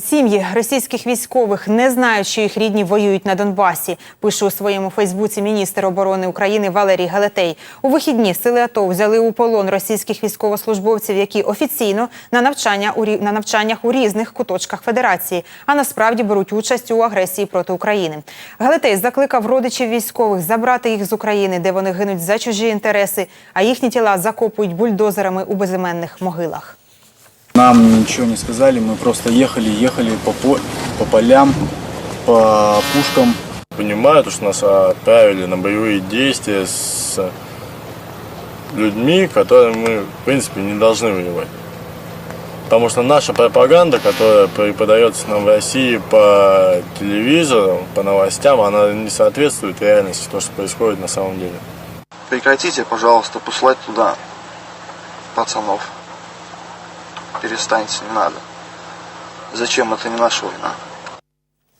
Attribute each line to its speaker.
Speaker 1: Сім'ї російських військових не знають, що їх рідні воюють на Донбасі. Пише у своєму Фейсбуці міністр оборони України Валерій Галетей. У вихідні сили АТО взяли у полон російських військовослужбовців, які офіційно на навчання у на навчаннях у різних куточках федерації, а насправді беруть участь у агресії проти України. Галетей закликав родичів військових забрати їх з України, де вони гинуть за чужі інтереси, а їхні тіла закопують бульдозерами у безіменних могилах.
Speaker 2: Нам ничего не сказали, мы просто ехали, ехали по, по, по полям, по пушкам.
Speaker 3: понимают, что нас отправили на боевые действия с людьми, которые мы, в принципе, не должны воевать. Потому что наша пропаганда, которая преподается нам в России по телевизору, по новостям, она не соответствует реальности, то, что происходит на самом деле.
Speaker 4: Прекратите, пожалуйста, послать туда пацанов. Перестаньте, не надо. Зачем? Это не наша война.